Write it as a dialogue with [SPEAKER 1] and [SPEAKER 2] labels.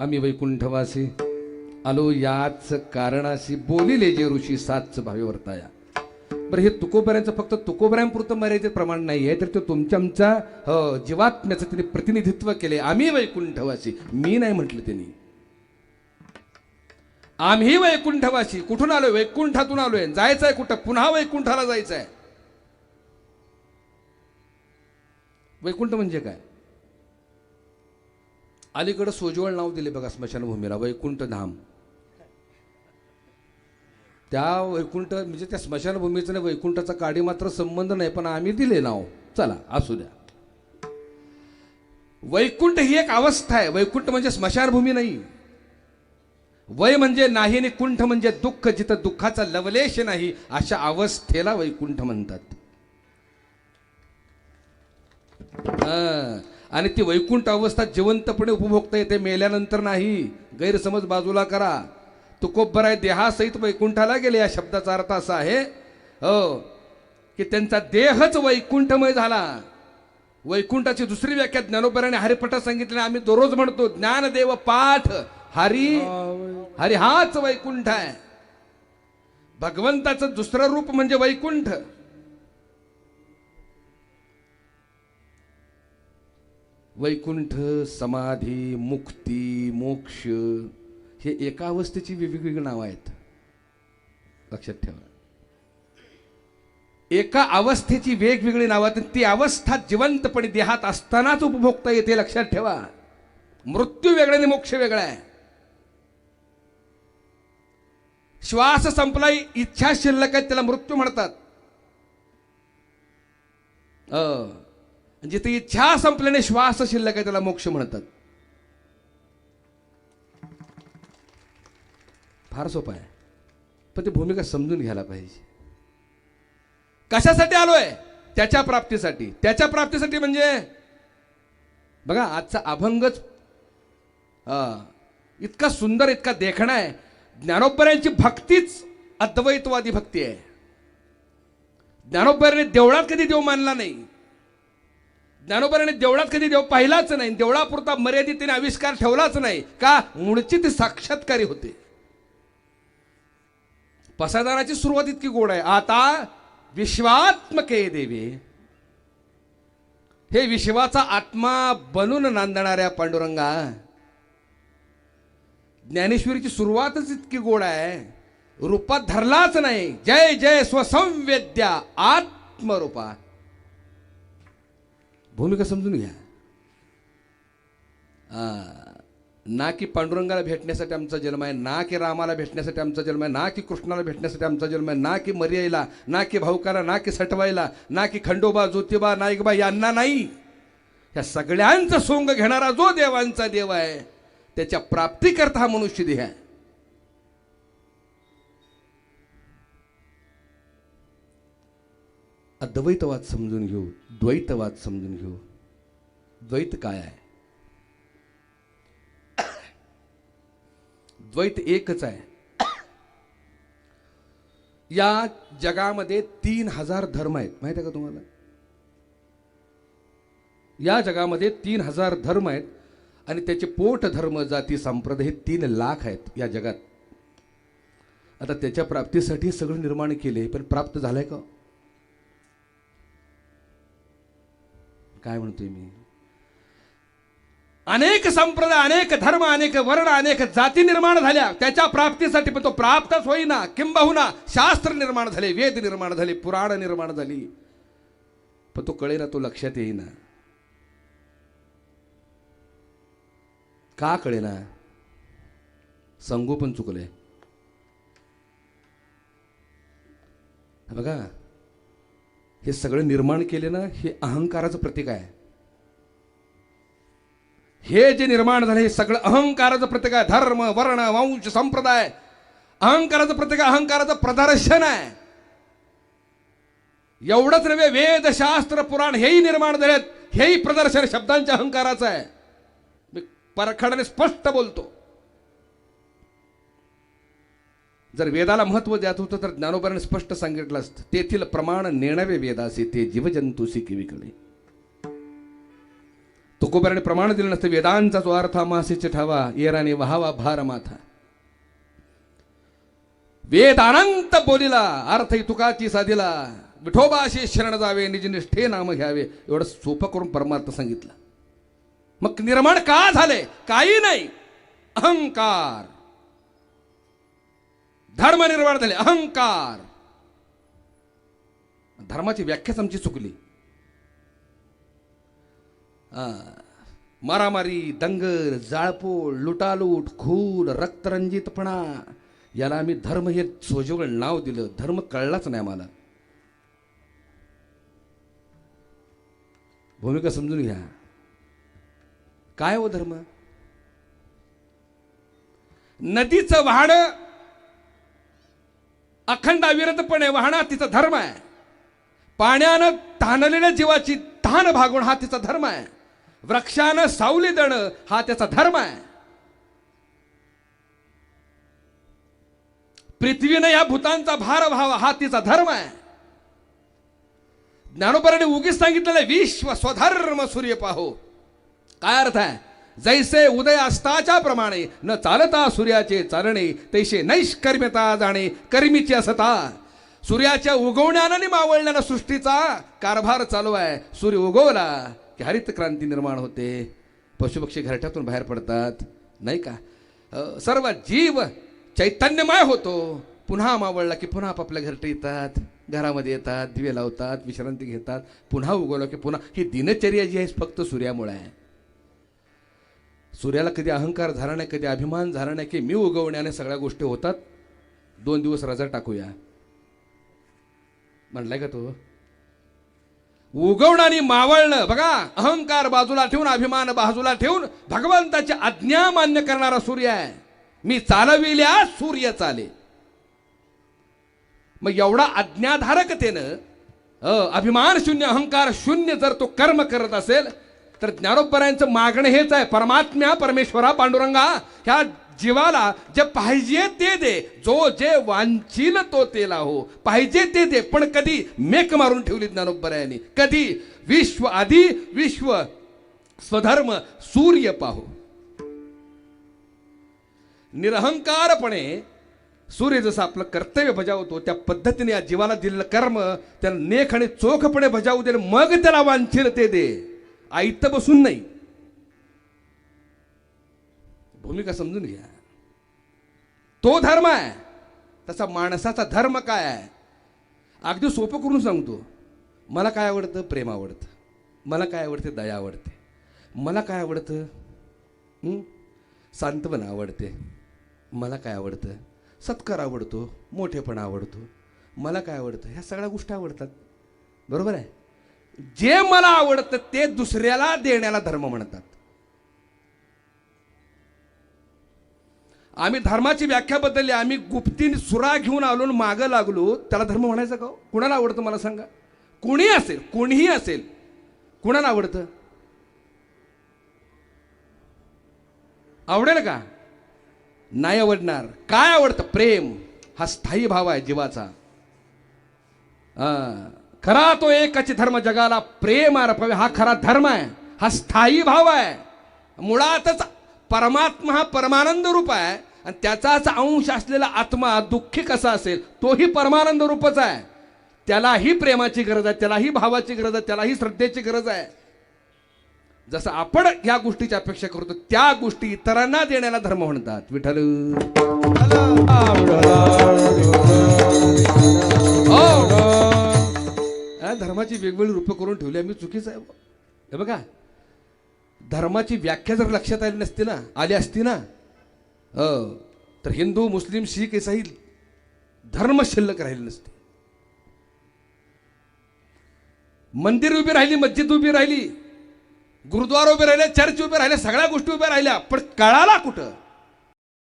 [SPEAKER 1] आम्ही वैकुंठवासी. आलो याच कारणाशी बोलिले जे ऋषी सातच भावे वर्ताया बरं हे तुकोबऱ्यांचं फक्त तुकोबऱ्यांपुरतं मर्यादित प्रमाण नाही आहे तर ते तुमच्या आमच्या जीवात्म्याचं त्यांनी प्रतिनिधित्व केले. आम्ही वैकुंठवासी. मी नाही म्हटलं त्यांनी. आम्ही वैकुंठवासी. कुठून आलोय? वैकुंठातून आलोय. जायचंय कुठं? पुन्हा वैकुंठाला जायचंय. वैकुंठ म्हणजे काय? अलीकडं सोज्वळ नाव दिले बघा स्मशानभूमीला वैकुंठ धाम. त्या वैकुंठ म्हणजे त्या स्मशानभूमीचा आणि वैकुंठाचा काडी मात्र संबंध नाही पण आम्ही दिले नाव. चला असू द्या. वैकुंठ ही एक अवस्था आहे. वैकुंठ म्हणजे स्मशानभूमी नाही. वय म्हणजे नाही आणि कुंठ म्हणजे दुःख जिथं दुःखाचा लवलेश नाही अशा अवस्थेला वैकुंठ म्हणतात. हा. आणि ती वैकुंठ अवस्था जिवंतपणे उपभोगता येते मेल्यानंतर नाही. गैरसमज बाजूला करा. तुकोबर आहे देहासहित वैकुंठाला गेले या शब्दाचा अर्थ असा आहे हो की त्यांचा देहच वैकुंठमय झाला. वैकुंठाची दुसरी व्याख्या ज्ञानोबराने हरिपटा सांगितली आम्ही दररोज म्हणतो ज्ञानदेव पाठ हरी हरी हाच वैकुंठ आहे. भगवंताचं दुसरं रूप म्हणजे वैकुंठ. वैकुंठ समाधी मुक्ती मोक्ष हे एका अवस्थेची वेगवेगळी नावं आहेत. लक्षात ठेवा. एका अवस्थेची वेगवेगळी नावं आहेत ती अवस्था जिवंतपणे देहात असतानाच उपभोगता येते लक्षात ठेवा. मृत्यू वेगळा आणि मोक्ष वेगळा आहे. श्वास संपला इच्छा शिल्लक आहे त्याला मृत्यू म्हणतात. अ, म्हणजे जिथे इच्छा संपल्याने श्वास शिल्लक आहे त्याला मोक्ष म्हणतात. फार सोपं आहे. पण ती भूमिका समजून घ्यायला पाहिजे. कशासाठी आलोय? त्याच्या प्राप्तीसाठी. त्याच्या प्राप्तीसाठी म्हणजे बघा आजचा अभंगच हा, इतका सुंदर इतका देखणा आहे. ज्ञानोबऱ्यांची भक्तीच अद्वैतवादी भक्ती आहे. ज्ञानोबऱ्याने देवळात कधी देव मानला नाही. ज्ञानोबऱ्याने देवळात कधी देव पाहिलाच नाही देवळापुरता मर्यादित तिने आविष्कार ठेवलाच नाही का मूळची ते साक्षात्कारी होते. पसादाराची सुरुवात इतकी गोड आहे. आता विश्वात्मके देवी. हे विश्वाचा आत्मा बनून नांदणाऱ्या पांडुरंगा ज्ञानेश्वरीची सुरुवातच इतकी गोड आहे. रूपात धरलाच नाही. जय जय स्वसंवेद्या आत्मरूपा. भूमिका समजून घ्या. ना की पांडुरंगाला भेटण्यासाठी आमचा जन्म आहे ना की रामाला भेटण्यासाठी आमचा जन्म आहे ना की कृष्णाला भेटण्यासाठी आमचा जन्म आहे ना की मर्यायला ना की भाऊकाला ना की सटवायला ना की खंडोबा ज्योतिबा नाईकबा यांना नाही. ह्या सगळ्यांचा सोंग घेणारा जो देवांचा देव आहे त्याच्या प्राप्तीकरता हा मनुष्य देह आहे. अद्वैतवाद समजून घेऊ. द्वैतवाद समजून घेऊ. द्वैत काय आहे? द्वैत एकच आहे. या जगामध्ये तीन हजार धर्म आहेत. माहिती आहे का तुम्हाला? या जगामध्ये तीन हजार धर्म आहेत आणि त्याचे पोट धर्म जाती संप्रदाय हे तीन लाख आहेत या जगात. आता त्याच्या प्राप्तीसाठी सगळं निर्माण केले पण प्राप्त झालंय का? काय म्हणतोय मी? अनेक संप्रदाय अनेक धर्म अनेक वर्ण अनेक जाती निर्माण झाल्या. त्याच्या प्राप्तीसाठी पण तो प्राप्तच होईना. किंबहुना शास्त्र निर्माण झाले वेद निर्माण झाले पुराण निर्माण झाली. पण तो कळेना तो लक्षात येईना. का कळेना? संगोपन चुकलंय बघा. हे सगळं निर्माण केलेलं हे अहंकाराचं प्रतीक आहे. हे जे निर्माण झालं हे सगळं अहंकाराचं प्रतीक आहे. धर्म वर्ण वंश संप्रदाय. अहंकाराचं प्रतीक आहे अहंकाराचं प्रदर्शन आहे. एवढंच नव्हे वेद शास्त्र पुराण हेही निर्माण झालेत. हेही प्रदर्शन शब्दांच्या अहंकाराचं आहे. मी परखडाने स्पष्ट बोलतो. जर वेदाला महत्त्व द्यात होतं तर ज्ञानोबाने स्पष्ट सांगितलं असतं. तेथील प्रमाण नेणवे वेदासे ते जीवजंतुसी किविकले तुकोबा तुकोबराने प्रमाण दिलं नसतं. वेदांचा जो अर्थ मासेचे ठावा. येराने व्हावा भार माथा. वेद अनंत बोलिला अर्थ तुकाची साधिला. विठोबाशी शरण जावे निज निष्ठे नाम घ्यावे. एवढं सोपं करून परमार्थ सांगितलं. मग निर्माण का झाले? काही नाही. अहंकार. धर्म निर्माण झाले अहंकार. धर्माची व्याख्याच आमची चुकली. मारामारी दंगल जाळपोळ लुटालूट खून रक्तरंजितपणा याला आम्ही धर्म हे सोजवळ नाव दिलं. धर्म कळलाच नाही मला भूमिका समजून घ्या. काय हो धर्म? नदीचं वाहणं अखंड अविरतपणे वाहणं हा तिचा धर्म आहे. पाण्यानं ताणलेल्या जीवाची तहान भागवण हा तिचा धर्म आहे. वृक्षानं सावली देणं हा त्याचा धर्म आहे. पृथ्वीनं या भूतांचा भार व्हावा हा तिचा धर्म आहे. ज्ञानोपराने उगीच सांगितलेलं आहे, विश्व स्वधर्म सूर्य पाहो काय अर्थ आहे? जैसे उदय अस्ताच्या प्रमाणे न चालता सूर्याचे चालणे तैसे नैष्कर्म्यता जाणे कर्मीची असता. सूर्याच्या उगवण्यानं आणि सृष्टीचा कारभार चालू आहे. सूर्य उगवला की हरित क्रांती निर्माण होते. पशुपक्षी घरट्यातून बाहेर पडतात. नाही का? सर्व जीव चैतन्यमय होतो. पुन्हा मावळला की पुन्हा आपापल्या घरटे येतात. घरामध्ये येतात दिवे लावतात विश्रांती घेतात. पुन्हा उगवलं की पुन्हा ही दिनचर्या जी आहे फक्त सूर्यामुळे आहे. सूर्याला कधी अहंकार झाला नाही कधी अभिमान झाला नाही की मी उगवण्याने सगळ्या गोष्टी होतात दोन दिवस रजा टाकूया. म्हणलाय का तो? उगवणं आणि मावळणं बघा अहंकार बाजूला ठेवून अभिमान बाजूला ठेवून भगवंताची आज्ञा मान्य करणारा सूर्य आहे. मी चालविल्या सूर्य चाले. मग एवढा आज्ञाधारकतेनं अभिमान शून्य अहंकार शून्य जर तो कर्म करत असेल तर ज्ञानोपरायांचं मागणं हेच आहे. परमात्म्या परमेश्वरा पांडुरंगा ह्या जीवाला जे पाहिजे ते दे. जो जे वांचील तो तेला हो. पाहिजे ते दे. पण कधी मेक मारून ठेवली ज्ञानोपरायांनी? कधी विश्व आधी विश्व स्वधर्म सूर्य पाहो. निरहंकारपणे सूर्य जसं आपलं कर्तव्य बजावतो त्या पद्धतीने या जीवाला दिलेलं कर्म त्याला नेख आणि चोखपणे बजावू दे मग त्याला वांछील ते दे. आयत बसून नाही. भूमिका समजून घ्या. तो धर्म आहे तसा माणसाचा धर्म काय आहे? अगदी सोपं करून सांगतो. मला काय आवडतं? प्रेम आवडतं. मला काय आवडते? दया आवडते. मला काय आवडतं? हं? सांत्वना आवडते. मला काय आवडतं? सत्कार आवडतो. मोठेपणा आवडतो. मला काय आवडतं? ह्या सगळ्या गोष्टी आवडतात. बरोबर आहे? जे मला आवडतं ते दुसऱ्याला देण्याला धर्म म्हणतात. आम्ही धर्माची व्याख्या बदलली आम्ही गुप्तीन सुरा घेऊन आलो मागं लागलो त्याला धर्म म्हणायचं का हो? कुणाला आवडतं मला सांगा? कुणी असेल कोणीही असेल कुणाला आवडतं? आवडेल का? नाही आवडणार. काय आवडतं? प्रेम. हा स्थायी भाव आहे जीवाचा. हा. खरा तो एकच धर्म जगाला प्रेम अर्पवे हा खरा धर्म आहे. हा स्थायी भाव आहे. मुळातच परमात्मा हा परमानंद रूप आहे. आणि त्याचाच अंश असलेला आत्मा दुःखी कसा असेल तोही परमानंद रूपच आहे. त्यालाही प्रेमाची गरज आहे त्यालाही भावाची गरज आहे त्यालाही श्रद्धेची गरज आहे. जसं आपण या गोष्टीची अपेक्षा करतो त्या गोष्टी इतरांना देण्याला धर्म म्हणतात. विठ्ठल. या धर्माची वेगवेगळी रूपं करून ठेवली. आम्ही चुकीचं आहे. हे बघा. धर्माची व्याख्या जर लक्षात आली नसती ना आली असती ना तर हिंदू मुस्लिम शीख इसाई धर्म शिल्लक राहिले नसते. मंदिर उभी राहिली मस्जिद उभी राहिली गुरुद्वार उभे राहिले चर्च उभे राहिले सगळ्या गोष्टी उभ्या राहिल्या पण कळाला कुठं?